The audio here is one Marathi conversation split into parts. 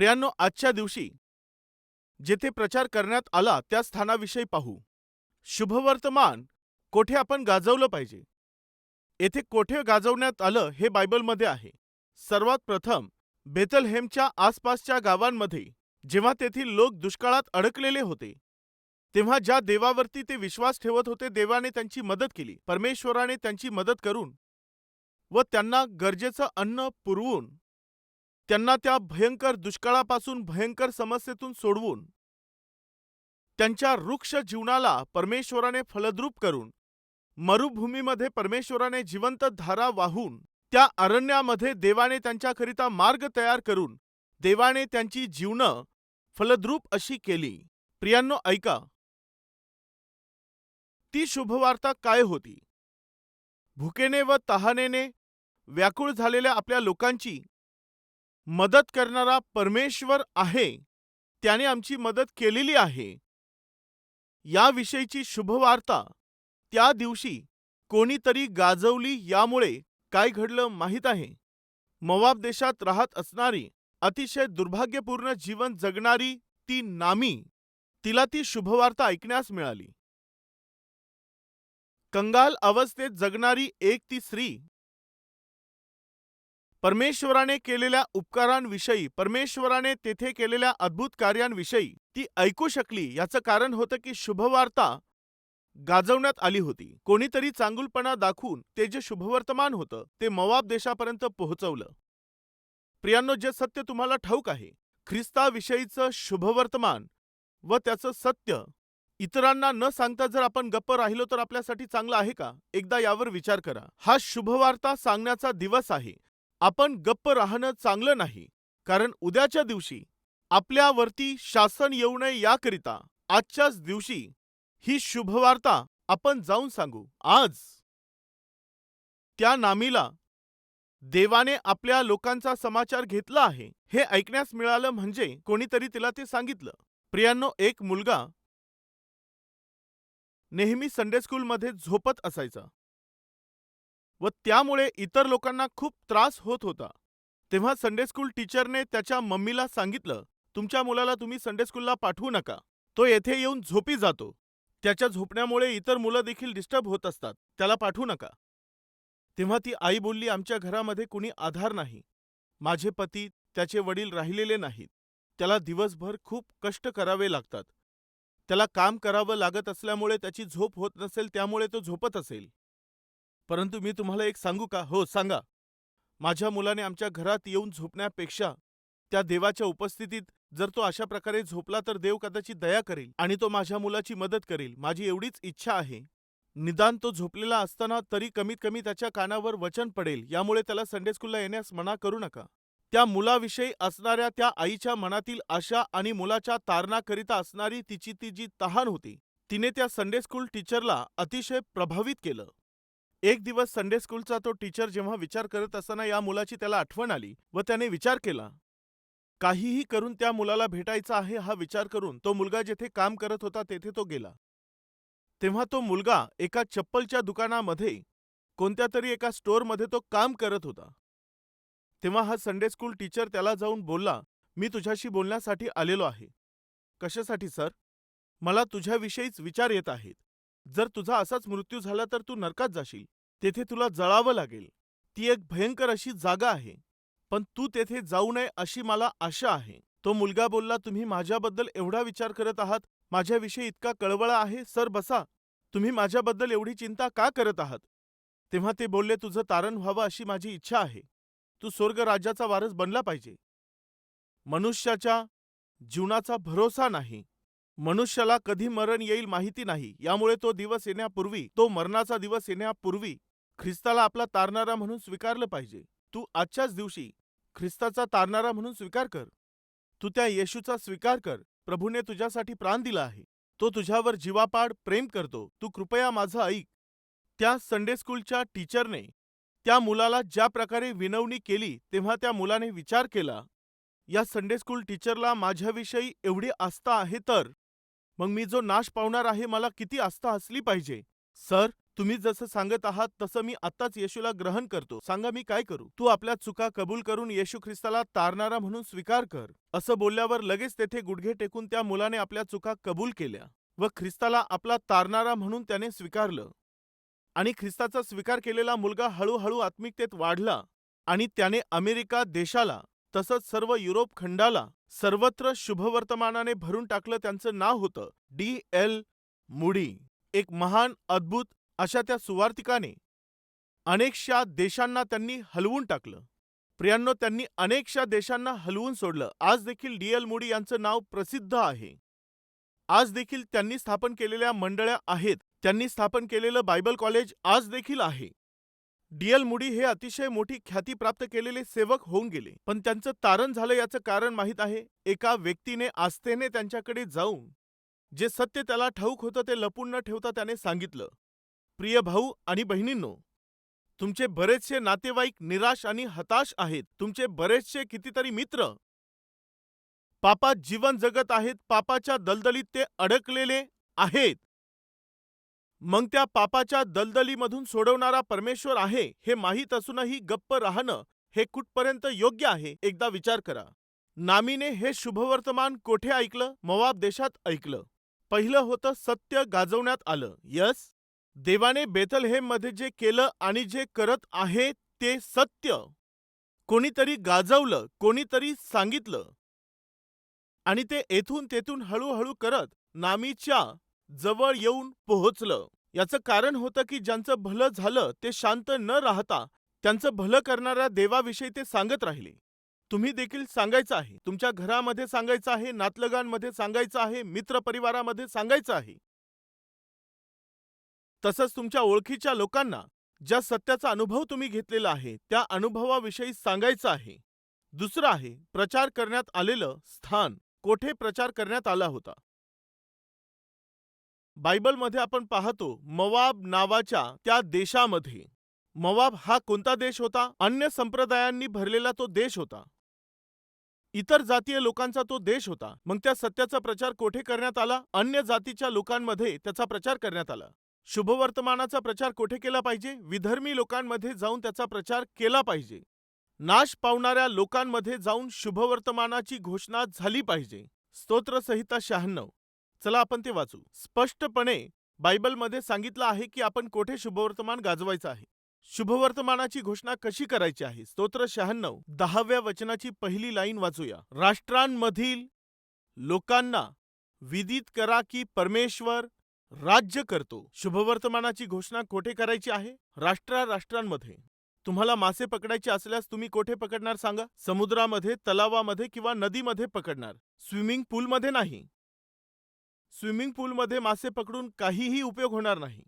प्रियांनो आजच्या दिवशी जेथे प्रचार करण्यात आला त्या स्थानाविषयी पाहू. शुभवर्तमान कोठे आपण गाजवलं पाहिजे? येथे कोठे गाजवण्यात आलं हे बायबलमध्ये आहे. सर्वात प्रथम बेथलहेमच्या आसपासच्या गावांमध्ये जेव्हा तेथील लोक दुष्काळात अडकलेले होते तेव्हा ज्या देवावरती ते विश्वास ठेवत होते देवाने त्यांची मदत केली परमेश्वराने त्यांची मदत करून व त्यांना गरजेचं अन्न पुरवून त्यांना त्या भयंकर दुष्काळापासून भयंकर समस्येतून सोडवून त्यांच्या वृक्ष जीवनाला परमेश्वराने फलद्रूप करून मरुभूमीमध्ये परमेश्वराने जिवंत धारा वाहून त्या अरण्यामध्ये देवाने त्यांच्याकरिता मार्ग तयार करून देवाने त्यांची जीवनं फलद्रूप अशी केली. प्रियांनो ऐका. ती शुभवार्ता काय होती? भुकेने व तहानेने व्याकुळ झालेल्या आपल्या लोकांची मदत करणारा परमेश्वर आहे. त्याने आमची मदत केलेली आहे. याविषयीची शुभवार्ता. त्या दिवशी कोणीतरी गाजवली यामुळे काय घडलं माहीत आहे. मवाब देशात राहत असणारी अतिशय दुर्भाग्यपूर्ण जीवन जगणारी ती नामी. तिला ती शुभवार्ता ऐकण्यास मिळाली. कंगाल अवस्थेत जगणारी एक ती स्त्री परमेश्वराने केलेल्या उपकारांविषयी परमेश्वराने तेथे केलेल्या अद्भुत कार्यांविषयी ती ऐकू शकली याचं कारण होतं की शुभवार्ता गाजवण्यात आली होती. कोणीतरी चांगुलपणा दाखवून ते जे शुभवर्तमान होतं ते मवाब देशापर्यंत पोहोचवलं. प्रियांनो जे सत्य तुम्हाला ठाऊक आहे ख्रिस्ताविषयीचं शुभवर्तमान व त्याचं सत्य इतरांना न सांगता जर आपण गप्प राहिलो तर आपल्यासाठी चांगलं आहे का? एकदा यावर विचार करा. हा शुभवार्ता सांगण्याचा दिवस आहे. आपण गप्प राहणं चांगलं नाही कारण उद्याच्या दिवशी आपल्यावरती शासन येऊ नये याकरिता आजच्याच दिवशी ही शुभवार्ता आपण जाऊन सांगू. आज त्या नामीला देवाने आपल्या लोकांचा समाचार घेतला आहे हे ऐकण्यास मिळालं म्हणजे कोणीतरी तिला ते सांगितलं. प्रियांनो एक मुलगा नेहमी संडे स्कूलमध्ये झोपत असायचा. व त्यामुळे इतर लोकांना खूप त्रास होत होता. तेव्हा संडे स्कूल टीचरने त्याच्या मम्मीला सांगितलं तुमच्या मुलाला तुम्ही संडे स्कूलला पाठवू नका. तो येथे येऊन झोपी जातो. त्याच्या झोपण्यामुळे इतर मुलं देखील डिस्टर्ब होत असतात. त्याला पाठवू नका. तेव्हा ती आई बोलली आमच्या घरामध्ये कुणी आधार नाही. माझे पती त्याचे वडील राहिलेले नाहीत. त्याला दिवसभर खूप कष्ट करावे लागतात. त्याला काम करावं लागत असल्यामुळे त्याची झोप होत नसेल त्यामुळे तो झोपत असेल. परंतु मी तुम्हाला एक सांगू का? हो सांगा. माझ्या मुलाने आमच्या घरात येऊन झोपण्यापेक्षा त्या देवाच्या उपस्थितीत जर तो अशा प्रकारे झोपला तर देव कदाचित दया करेल आणि तो माझ्या मुलाची मदत करेल. माझी एवढीच इच्छा आहे. निदान तो झोपलेला असताना तरी कमीत कमी त्याच्या कानावर वचन पडेल. यामुळे त्याला संडे स्कूलला येण्यास मना करू नका. त्या मुलाविषयी असणाऱ्या त्या आईच्या मनातील आशा आणि मुलाच्या तारणाकरिता असणारी तिची ती जी तहान होती तिने त्या संडे स्कूल टीचरला अतिशय प्रभावित केलं. एक दिवस संडे स्कूलचा तो टीचर जेव्हा विचार करत असताना या मुलाची त्याला आठवण आली व त्याने विचार केला काहीही करून त्या मुलाला भेटायचा आहे हा विचार करून तो मुलगा जेथे काम करत होता तेथे तो गेला. तेव्हा तो मुलगा एका चप्पलच्या दुकानामध्ये कोणत्या तरी एका स्टोअरमध्ये तो काम करत होता. तेव्हा हा संडे स्कूल टीचर त्याला जाऊन बोलला मी तुझ्याशी बोलण्यासाठी आलेलो आहे. कशासाठी सर मला तुझ्याविषयीच विचार येत आहेत. जर तुझा असाच मृत्यू झाला तर तू नरकात जाशील. तेथे तुला जळावं लागेल. ती एक भयंकर अशी जागा आहे. पण तू तेथे जाऊ नये अशी मला आशा आहे. तो मुलगा बोलला तुम्ही माझ्याबद्दल एवढा विचार करत आहात? माझ्याविषयी इतका कळवळा आहे? सर बसा. तुम्ही माझ्याबद्दल एवढी चिंता का करत आहात? तेव्हा ते बोलले तुझं तारण व्हावं अशी माझी इच्छा आहे. तू स्वर्ग राज्याचा वारस बनला पाहिजे. मनुष्याच्या जीवनाचा भरोसा नाही. मनुष्याला कधी मरण येईल माहिती नाही. यामुळे तो दिवस येण्यापूर्वी तो मरणाचा दिवस येण्यापूर्वी ख्रिस्ताला आपला तारणारा म्हणून स्वीकारलं पाहिजे. तू आजच्याच दिवशी ख्रिस्ताचा तारणारा म्हणून स्वीकार कर. तू त्या येशूचा स्वीकार कर. प्रभूने तुझ्यासाठी प्राण दिला आहे. तो तुझ्यावर जीवापाड प्रेम करतो. तू कृपया माझं ऐक. त्या संडे स्कूलच्या टीचरने त्या मुलाला ज्या प्रकारे विनवणी केली तेव्हा त्या मुलाने विचार केला या संडे स्कूल टीचरला माझ्याविषयी एवढी आस्था आहे तर मग मी जो नाश पावणार आहे मला किती आस्था असली पाहिजे? सर तुम्ही जसं सांगत आहात तसं मी आत्ताच येशूला ग्रहण करतो. सांगा मी काय करू? तू आपल्या चुका कबूल करून येशू ख्रिस्ताला तारणारा म्हणून स्वीकार कर. असं बोलल्यावर लगेच तेथे गुडघे टेकून त्या मुलाने आपल्या चुका कबूल केल्या व ख्रिस्ताला आपला तारणारा म्हणून त्याने स्वीकारलं. आणि ख्रिस्ताचा स्वीकार केलेला मुलगा हळूहळू आत्मिकतेत वाढला आणि त्याने अमेरिका देशाला तसंच सर्व युरोप खंडाला सर्वत्र शुभवर्तमानाने भरून टाकलं त्यांचं नाव होतं डी एल मुडी. एक महान अद्भुत अशा त्या सुवार्तिकाने अनेकशा देशांना त्यांनी हलवून टाकलं. प्रियांनो त्यांनी अनेकशा देशांना हलवून सोडलं. आज देखील डी एल मुडी यांचं नाव प्रसिद्ध आहे. आज देखील त्यांनी स्थापन केलेल्या मंडळ्या आहेत. त्यांनी स्थापन केलेलं बायबल कॉलेज आज देखील आहे. डीएल मुडी हे अतिशय मोठी ख्याती प्राप्त केलेले सेवक होऊन गेले. पण त्यांचं तारण झालं याचं कारण माहीत आहे. एका व्यक्तीने आस्थेने त्यांच्याकडे जाऊन जे सत्य त्याला ठाऊक होतं ते लपून न ठेवता त्याने सांगितलं प्रिय भाऊ आणि बहिणींनो तुमचे बरेचसे नातेवाईक निराश आणि हताश आहेत. तुमचे बरेचसे कितीतरी मित्र पापात जीवन जगत आहेत. पापाच्या दलदलीत ते अडकलेले आहेत. मग त्या पापाच्या दलदलीमधून सोडवणारा परमेश्वर आहे हे माहीत असूनही गप्प राहणं हे कुठपर्यंत योग्य आहे एकदा विचार करा. नामीने हे शुभवर्तमान कोठे ऐकलं? मवाब देशात ऐकलं. पहिलं होतं सत्य गाजवण्यात आलं. यस? देवाने बेथलहेममध्ये जे केलं आणि जे करत आहे ते सत्य. कोणीतरी गाजवलं कोणीतरी सांगितलं. आणि ते येथून तेथून हळूहळू करत नामीच्या जवळ येऊन पोहोचलं. याचं कारण होतं की ज्यांचं भलं झालं ते शांत न राहता त्यांचं भलं करणाऱ्या देवाविषयी ते सांगत राहिले. तुम्ही देखील सांगायचं आहे. तुमच्या घरामध्ये सांगायचं आहे नातलगांमध्ये सांगायचं आहे मित्रपरिवारामध्ये सांगायचं आहे. तसंच तुमच्या ओळखीच्या लोकांना ज्या सत्याचा अनुभव तुम्ही घेतलेला आहे त्या अनुभवाविषयी सांगायचं आहे. दुसरं आहे प्रचार करण्यात आलेलं स्थान. कोठे प्रचार करण्यात आला होता? बायबलमध्ये आपण पाहतो मवाब नावाच्या त्या देशामध्ये. मवाब हा कोणता देश होता? अन्य संप्रदायांनी भरलेला तो देश होता. इतर जातीय लोकांचा तो देश होता. मग त्या सत्याचा प्रचार कोठे करण्यात आला? अन्य जातीच्या लोकांमध्ये त्याचा प्रचार करण्यात आला. शुभवर्तमानाचा प्रचार कोठे केला पाहिजे? विधर्मी लोकांमध्ये जाऊन त्याचा प्रचार केला पाहिजे. नाश पावणाऱ्या लोकांमध्ये जाऊन शुभवर्तमानाची घोषणा झाली पाहिजे. स्तोत्रसहिता शहाण्णव. चला आपण ते वाचू. स्पष्टपणे बायबलमध्ये सांगितलं आहे की आपण कोठे शुभवर्तमान गाजवायचं आहे? शुभवर्तमानाची घोषणा कशी करायची आहे? स्तोत्र शहाण्णव दहाव्या वचनाची पहिली लाईन वाचूया. राष्ट्रांमधील लोकांना विदित करा की परमेश्वर राज्य करतो. शुभवर्तमानाची घोषणा कोठे करायची आहे? राष्ट्रा राष्ट्रांमध्ये. तुम्हाला मासे पकडायचे असल्यास तुम्ही कोठे पकडणार सांगा? समुद्रामध्ये तलावामध्ये किंवा नदीमध्ये पकडणार? स्विमिंग पूलमध्ये नाही. स्विमिंग पूलमध्ये मासे पकडून काहीही उपयोग होणार नाही.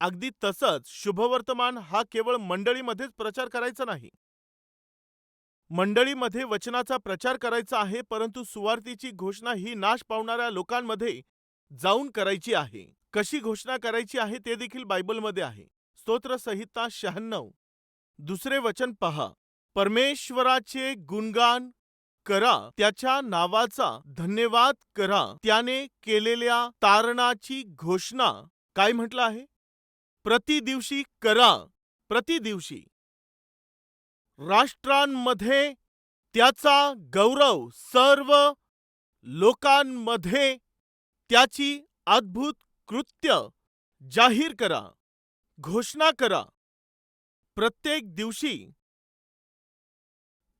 अगदी तसंच शुभवर्तमान हा केवळ मंडळीमध्येच प्रचार करायचा नाही. मंडळीमध्ये वचनाचा प्रचार करायचा आहे परंतु सुवार्तीची घोषणा ही नाश पावणाऱ्या लोकांमध्ये जाऊन करायची आहे. कशी घोषणा करायची आहे ते देखील बायबलमध्ये आहे. स्तोत्र संहिता शहाण्णव. दुसरे वचन पहा. परमेश्वराचे गुणगान करा त्याच्या नावाचा धन्यवाद करा त्याने केलेल्या तारणाची घोषणा. काय म्हटलं आहे? प्रतिदिवशी करा प्रतिदिवशी राष्ट्रांमध्ये त्याचा गौरव सर्व लोकांमध्ये त्याची अद्भुत कृत्य जाहीर करा घोषणा करा. प्रत्येक दिवशी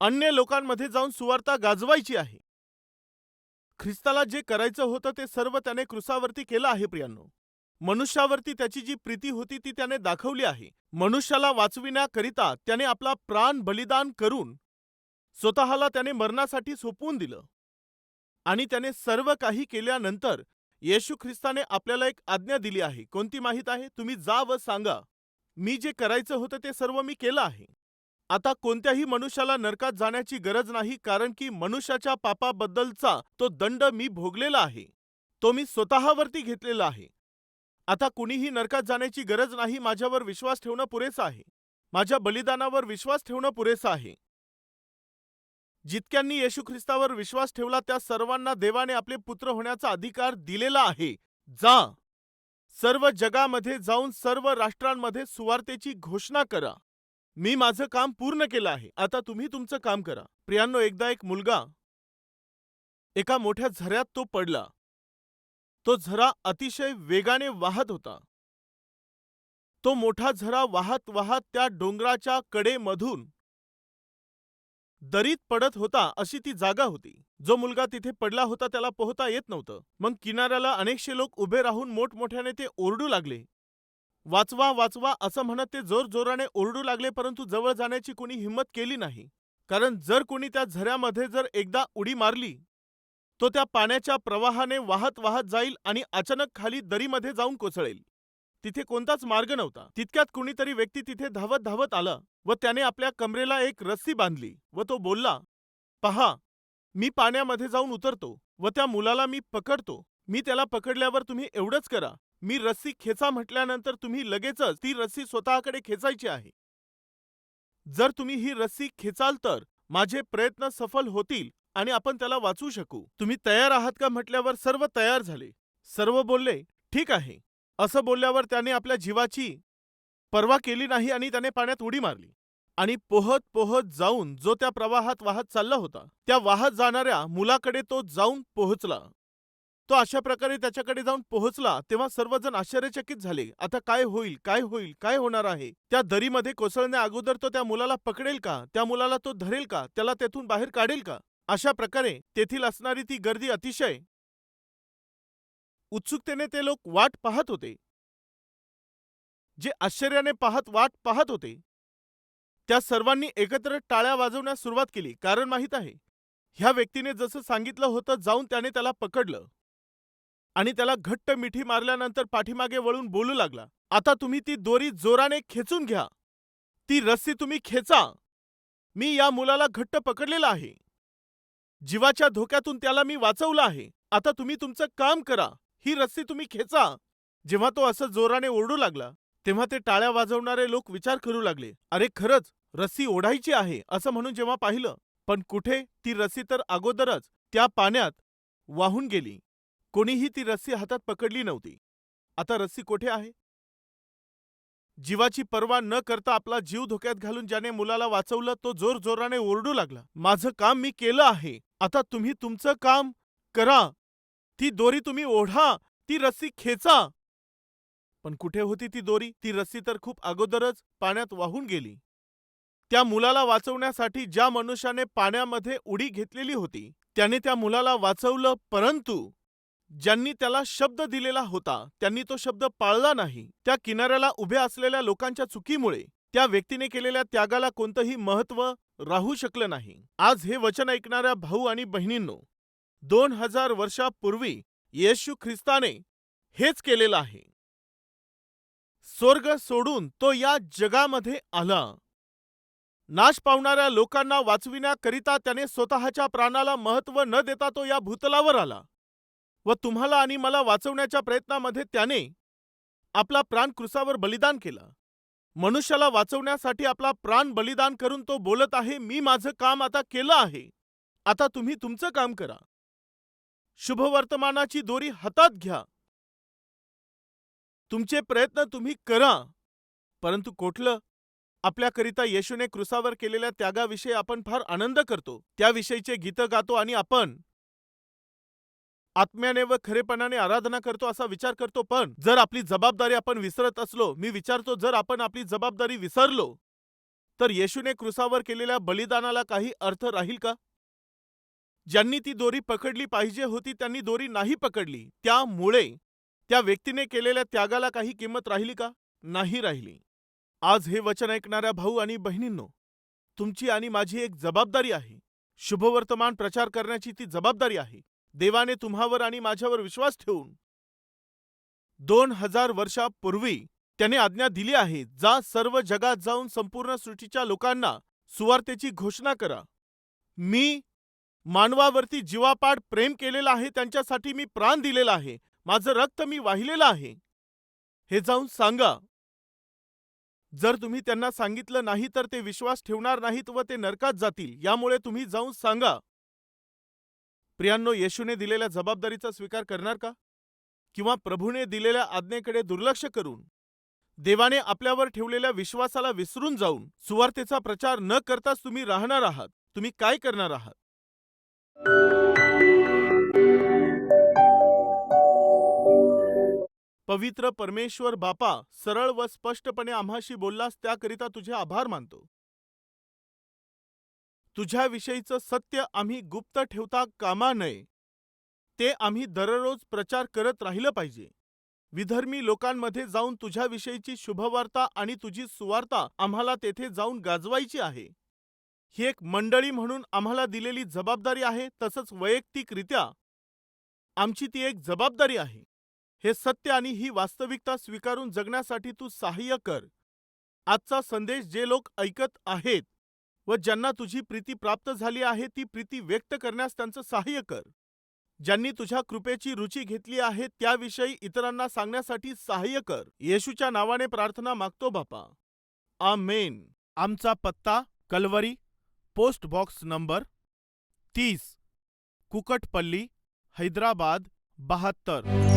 अन्य लोकांमध्ये जाऊन सुवार्ता गाजवायची आहे. ख्रिस्ताला जे करायचं होतं ते सर्व त्याने क्रुसावरती केलं आहे प्रियांनो. मनुष्यावरती त्याची जी प्रीती होती ती त्याने दाखवली आहे. मनुष्याला वाचविण्याकरिता त्याने आपला प्राण बलिदान करून स्वतःला त्याने मरणासाठी सोपवून दिलं. आणि त्याने सर्व काही केल्यानंतर येशू ख्रिस्ताने आपल्याला एक आज्ञा दिली आहे. कोणती माहीत आहे? तुम्ही जा व सांगा. मी जे करायचं होतं ते सर्व मी केलं आहे. आता कोणत्याही मनुष्याला नरकात जाण्याची गरज नाही कारण की मनुष्याच्या पापाबद्दलचा तो दंड मी भोगलेला आहे. तो मी स्वतःवरती घेतलेला आहे. आता कुणीही नरकात जाण्याची गरज नाही माझ्यावर विश्वास ठेवणं पुरेसं आहे. माझ्या बलिदानावर विश्वास ठेवणं पुरेसं आहे. जितक्यांनी येशू ख्रिस्तावर विश्वास ठेवला त्या सर्वांना देवाने आपले पुत्र होण्याचा अधिकार दिलेला आहे. जा. सर्व जगामध्ये जाऊन सर्व राष्ट्रांमध्ये सुवार्तेची घोषणा करा. मी माझं काम पूर्ण केलं आहे. आता तुम्ही तुमचं काम करा. प्रियांनो एकदा एक मुलगा एका मोठ्या झऱ्यात तो पडला. तो झरा अतिशय वेगाने वाहत होता. तो मोठा झरा वाहत वाहत त्या डोंगराच्या कडेमधून दरीत पडत होता अशी ती जागा होती. जो मुलगा तिथे पडला होता त्याला पोहता येत नव्हतं. मग किनाऱ्याला अनेकशे लोक उभे राहून मोठमोठ्याने ते ओरडू लागले. वाचवा वाचवा असं म्हणत ते जोर जोराने ओरडू लागले परंतु जवळ जाण्याची कोणी हिंमत केली नाही. कारण जर कोणी त्या झऱ्यामध्ये जर एकदा उडी मारली तो त्या पाण्याच्या प्रवाहाने वाहत वाहत जाईल आणि अचानक खाली दरीमध्ये जाऊन कोसळेल. तिथे कोणताच मार्ग नव्हता. तितक्यात कुणीतरी व्यक्ती तिथे धावत धावत आला व त्याने आपल्या कमरेला एक रस्सी बांधली व तो बोलला पहा मी पाण्यामध्ये जाऊन उतरतो व त्या मुलाला मी पकडतो. मी त्याला पकडल्यावर तुम्ही एवढंच करा. मी रस्सी खेचा म्हटल्यानंतर तुम्ही लगेचच ती रस्सी स्वतःकडे खेचायची आहे. जर तुम्ही ही रस्सी खेचाल तर माझे प्रयत्न सफल होतील आणि आपण त्याला वाचू शकू. तुम्ही तयार आहात का म्हटल्यावर सर्व तयार झाले. सर्व बोलले ठीक आहे. असं बोलल्यावर त्याने आपल्या जीवाची पर्वा केली नाही आणि त्याने पाण्यात उडी मारली. आणि पोहत पोहत जाऊन जो त्या प्रवाहात वाहत चालला होता त्या वाहत जाणाऱ्या मुलाकडे तो जाऊन पोहोचला. तो अशा प्रकारे त्याच्याकडे जाऊन पोहोचला तेव्हा सर्वजण आश्चर्यचकित झाले. आता काय होईल काय होईल काय होणार आहे? त्या दरीमध्ये कोसळण्या अगोदर तो त्या मुलाला पकडेल का? त्या मुलाला तो धरेल का? त्याला तेथून बाहेर काढेल का? अशा प्रकारे तेथील असणारी ती गर्दी अतिशय उत्सुकतेने ते लोक वाट पाहत होते. जे आश्चर्याने पाहत वाट पाहत होते. त्या सर्वांनी एकत्र टाळ्या वाजवण्यास सुरुवात केली. कारण माहीत आहे ह्या व्यक्तीने जसं सांगितलं होतं जाऊन त्याने त्याला पकडलं. आणि त्याला घट्ट मिठी मारल्यानंतर पाठीमागे वळून बोलू लागला. आता तुम्ही ती दोरी जोराने खेचून घ्या. ती रस्सी तुम्ही खेचा. मी या मुलाला घट्ट पकडलेलं आहे. जीवाच्या धोक्यातून त्याला मी वाचवलं आहे. आता तुम्ही तुमचं काम करा. ही रस्सी तुम्ही खेचा. जेव्हा तो असं जोराने ओरडू लागला तेव्हा ते टाळ्या वाजवणारे लोक विचार करू लागले. अरे खरंच रस्सी ओढायची आहे असं म्हणून जेव्हा पाहिलं. पण कुठे? ती रस्सी तर अगोदरच त्या पाण्यात वाहून गेली. कोणीही ती रस्सी हातात पकडली नव्हती. आता रस्सी कोठे आहे? जीवाची पर्वा न करता आपला जीव धोक्यात घालून ज्याने मुलाला वाचवलं तो जोर जोराने ओरडू लागला. माझं काम मी केलं आहे. आता तुम्ही तुमचं काम करा. ती दोरी तुम्ही ओढा. ती रस्सी खेचा. पण कुठे होती ती दोरी? ती रस्सी तर खूप अगोदरच पाण्यात वाहून गेली. त्या मुलाला वाचवण्यासाठी ज्या मनुष्याने पाण्यामध्ये उडी घेतलेली होती त्याने त्या मुलाला वाचवलं परंतु ज्यांनी त्याला शब्द दिलेला होता त्यांनी तो शब्द पाळला नाही. त्या किनाऱ्याला उभ्या असलेल्या लोकांच्या चुकीमुळे त्या व्यक्तीने केलेल्या त्यागाला कोणतंही महत्त्व राहू शकलं नाही. आज हे वचन ऐकणाऱ्या भाऊ आणि बहिणींनो दोन हजार वर्षापूर्वी येशू ख्रिस्ताने हेच केलेलं आहे. स्वर्ग सोडून तो या जगामध्ये आला. नाश पावणाऱ्या लोकांना वाचविण्याकरिता त्याने स्वतःच्या प्राणाला महत्त्व न देता तो या भूतलावर आला. व तुम्हाला आणि मला वाचवण्याच्या प्रयत्नामध्ये त्याने आपला प्राण क्रुसावर बलिदान केला. मनुष्याला वाचवण्यासाठी आपला प्राण बलिदान करून तो बोलत आहे मी माझं काम आता केलं आहे. आता तुम्ही तुमचं काम करा. शुभवर्तमानाची दोरी हातात घ्या. तुमचे प्रयत्न तुम्ही करा. परंतु कोठलं? आपल्याकरिता येशूने क्रुसावर केलेल्या त्यागाविषयी आपण फार आनंद करतो. त्याविषयीचे गीतं गातो आणि आपण आत्म्याने व खरेपणाने आराधना करतो असा विचार करतो पण जर आपली जबाबदारी आपण विसरत असलो मी विचारतो जर आपण आपली जबाबदारी विसरलो तर येशूने क्रुसावर केलेल्या बलिदानाला काही अर्थ राहील का? ज्यांनी ती दोरी पकडली पाहिजे होती त्यांनी दोरी नाही पकडली. त्यामुळे त्या व्यक्तीने केलेल्या त्यागाला काही किंमत राहिली का? नाही राहिली. आज हे वचन ऐकणाऱ्या भाऊ आणि बहिणींनो तुमची आणि माझी एक जबाबदारी आहे. शुभवर्तमान प्रचार करण्याची ती जबाबदारी आहे. देवाने तुम्हावर आणि माझ्यावर विश्वास ठेवून दोन हजार वर्षापूर्वी त्याने आज्ञा दिली आहे जा सर्व जगात जाऊन संपूर्ण सृष्टीच्या लोकांना सुवार्तेची घोषणा करा. मी मानवावरती जीवापाड प्रेम केलेला आहे त्यांच्यासाठी मी प्राण दिलेला आहे माझं रक्त मी वाहिलेलं आहे. हे जाऊन सांगा. जर तुम्ही त्यांना सांगितलं नाही तर ते विश्वास ठेवणार नाहीत व ते नरकात जातील यामुळे तुम्ही जाऊन सांगा. प्रियांनो येशूने दिलेल्या जबाबदारीचा स्वीकार करणार का? किंवा प्रभूने दिलेल्या आज्ञेकडे दुर्लक्ष करून देवाने आपल्यावर ठेवलेल्या विश्वासाला विसरून जाऊन सुवार्तेचा प्रचार न करताच तुम्ही राहणार आहात? तुम्ही काय करणार आहात? पवित्र परमेश्वर बापा सरळ व स्पष्टपणे आम्हाशी बोललास त्याकरिता तुझे आभार मानतो. तुझ्याविषयीचं सत्य आम्ही गुप्त ठेवता कामा नये. ते आम्ही दररोज प्रचार करत राहिलं पाहिजे. विधर्मी लोकांमध्ये जाऊन तुझ्याविषयीची शुभवार्ता आणि तुझी सुवार्ता आम्हाला तेथे जाऊन गाजवायची आहे. ही एक मंडळी म्हणून आम्हाला दिलेली जबाबदारी आहे तसंच वैयक्तिकरित्या आमची ती एक जबाबदारी आहे. हे सत्य आणि ही वास्तविकता स्वीकारून जगण्यासाठी तू सहाय्य कर. आजचा संदेश जे लोक ऐकत आहेत व ज्यांना तुझी प्रीती प्राप्त झाली आहे ती प्रीती व्यक्त करण्यास त्यांचं सहाय्य कर. ज्यांनी तुझ्या कृपेची रुची घेतली आहे त्याविषयी इतरांना सांगण्यासाठी सहाय्य कर. येशूच्या नावाने प्रार्थना मागतो बापा. आमेन. आमचा पत्ता कलवरी पोस्ट बॉक्स नंबर तीस कुकटपल्ली हैदराबाद बहात्तर.